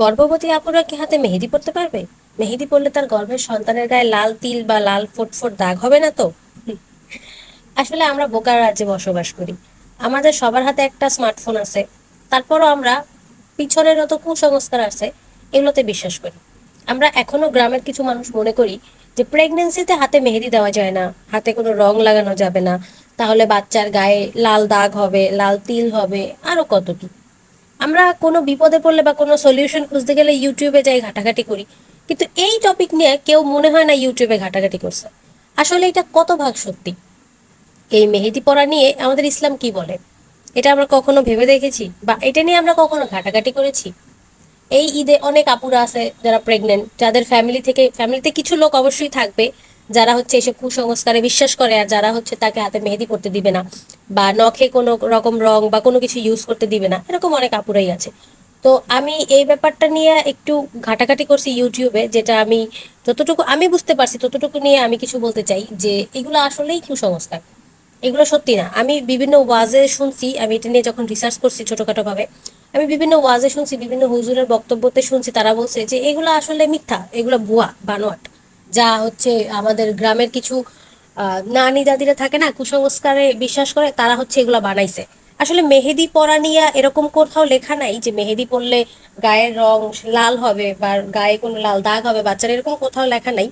গর্ভবতী আপুরা কি হাতে মেহেদি পরতে পারবে? মেহেদি পরলে তার গর্ভের সন্তানের গায়ে লাল তিল বা লাল ফোট ফোট দাগ হবে না তো? আসলে আমরা বোকার রাজ্যে বসবাস করি। আমাদের সবার হাতে একটা স্মার্টফোন আছে। তারপরও আমরা পিছনের যত কুসংস্কার আছে, এগুলোতে বিশ্বাস করি। আমরা এখনও গ্রামের কিছু মানুষ মনে করি যে প্রেগনেন্সিতে হাতে মেহেদি দেওয়া যায় না, হাতে কোনো রং লাগানো যাবে না। তাহলে বাচ্চার গায়ে লাল দাগ হবে, লাল তিল হবে, আরও কত কি আমরা কোনো বিপদে পড়লে বা কোনো সলিউশন খুঁজতে গেলে ইউটিউবে যাই ঘাটাঘাটি করি। কিন্তু এই টপিক নিয়ে কেউ মনে হয় না ইউটিউবে ঘাটাঘাটি করছে। আসলে এটা কত ভাগ সত্যি? এই মেহেদি পরা নিয়ে আমাদের ইসলাম কি বলে? এটা আমরা কখনো ভেবে দেখেছি? বা এটা নিয়ে আমরা কখনো ঘাটাঘাটি করেছি? এই ঈদে অনেক আপুরা আছে যারা প্রেগনেন্ট যাদের ফ্যামিলি থেকে ফ্যামিলিতে কিছু লোক অবশ্যই থাকবে। যারা হচ্ছে এসব কুসংস্কারে বিশ্বাস করে আর যারা হচ্ছে তাকে হাতে মেহেদি করতে দিবে না বা নখে কোনো রকম রং বা কোনো কিছু ইউজ করতে দিবে না, এরকম অনেক আপুরাই আছে। তো আমি এই ব্যাপারটা নিয়ে একটু ঘাটাঘাটি করছি ইউটিউবে যেটা আমি যতটুকু, আমি বুঝতে পারছি ততটুকু নিয়ে আমি কিছু বলতে চাই যে এগুলো আসলেই কুসংস্কার। এগুলো সত্যি না। আমি বিভিন্ন ওয়াজে শুনছি, আমি এটা নিয়ে যখন রিসার্চ করছি ছোটখাটো ভাবে, আমি বিভিন্ন ওয়াজে শুনছি, বিভিন্ন হুজুরের বক্তব্যতে শুনছি, তারা বলছে যে এগুলো আসলে মিথ্যা, এগুলো ভুয়া বানোয়াট যা হচ্ছে আমাদের গ্রামের কিছু নানি দাদিরা থাকে না, কুসংস্কারে বিশ্বাস করে তারা হচ্ছে এগুলো বানাইছে। আসলে মেহেদি পরা নিয়ে এরকম কোথাও লেখা নাই যে মেহেদি পরলে গায়ের রং লাল হবে বা গায়ে কোনো লাল দাগ হবে, বাচ্চারা এরকম কোথাও লেখা নাই।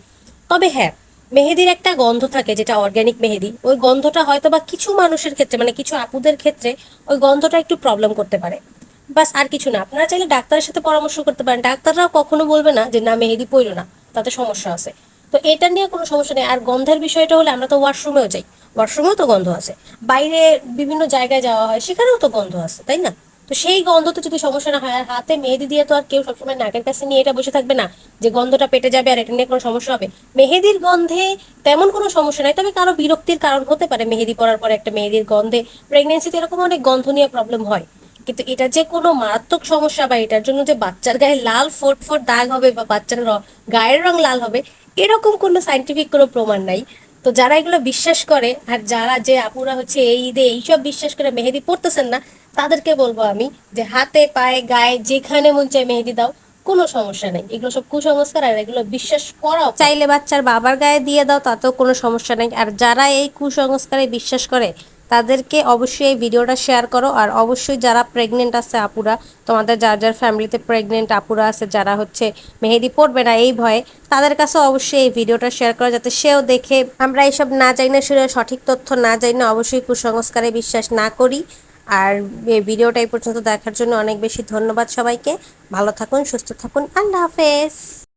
তবে হ্যাঁ মেহেদির একটা গন্ধ থাকে যেটা অর্গ্যানিক মেহেদি। ওই গন্ধটা হয়তো বা কিছু মানুষের ক্ষেত্রে মানে কিছু আপুদের ক্ষেত্রে ওই গন্ধটা একটু প্রবলেম করতে পারে। বাস আর কিছু না, আপনারা চাইলে ডাক্তারের সাথে পরামর্শ করতে পারেন। ডাক্তাররাও কখনো বলবে না যে, না, মেহেদি পইরো না, তাতে সমস্যা আছে। তো এটা নিয়ে কোনো সমস্যা নেই। আর গন্ধের বিষয়টা হলে আমরা তো ওয়াশরুমেও যাই। ওয়াশরুমেও তো গন্ধ আছে। বাইরে বিভিন্ন জায়গায় যাওয়া হয়, সেখানেও তো গন্ধ আছে, তাই না? তো সেই গন্ধতে যদি সমস্যা না হয়, আর হাতে মেহেদি দিয়ে তো আর কেউ সবসময় নাকের কাছে নিয়ে এটা বসে থাকবে না যে গন্ধটা পেটে যাবে আর এটা নিয়ে কোনো সমস্যা হবে। মেহেদির গন্ধে তেমন কোনো সমস্যা নাই, তবে কারও বিরক্তির কারণ হতে পারে। মেহেদি পরার পরে একটা মেহেদির গন্ধে প্রেগনেন্সিতে এরকম অনেক গন্ধ নিয়ে প্রবলেম হয়। কিন্তু এটা যে কোনো মারাত্মক সমস্যা বা এটার জন্য যে বাচ্চার গায়ে লাল ফোট ফোট দাগ হবে বা বাচ্চার গায়ের রং লাল হবে, এরকম কোনো সাইন্টিফিক কোনো প্রমাণ নাই। তো যারা এগুলো বিশ্বাস করে আর যারা যে আপুরা হচ্ছে এই ঈদে এইসব বিশ্বাস করে মেহেদি পড়তেছেন না, তাদেরকে বলব আমি যে হাতে, পায়ে, গায়ে যেখানে মন চায় মেহেদি দাও, কোনো সমস্যা নেই। এগুলো সব কুসংস্কার আর এগুলো বিশ্বাস করাও চাইলে বাচ্চার বাবার গায়ে দিয়ে দাও, তাতেও কোনো সমস্যা নেই। আর যারা এই কুসংস্কারে বিশ্বাস করে তাদেরকে অবশ্যই এই ভিডিওটা শেয়ার করো। আর অবশ্যই যারা প্রেগনেন্ট আছে আপুরা, তোমাদের যার যার ফ্যামিলিতে প্রেগনেন্ট আপুরা আছে, যারা হচ্ছে মেহেদি পড়বে না এই ভয়ে, তাদের কাছে অবশ্যই এই ভিডিওটা শেয়ার করো যাতে সেও দেখে। আমরা এইসব না চাই না শুনে সঠিক তথ্য না চাই না অবশ্যই কুসংস্কারে বিশ্বাস না করি। আর এই ভিডিওটা এই পর্যন্ত দেখার জন্য অনেক বেশি ধন্যবাদ সবাইকে। ভালো থাকুন, সুস্থ থাকুন। আল্লাহ হাফেজ।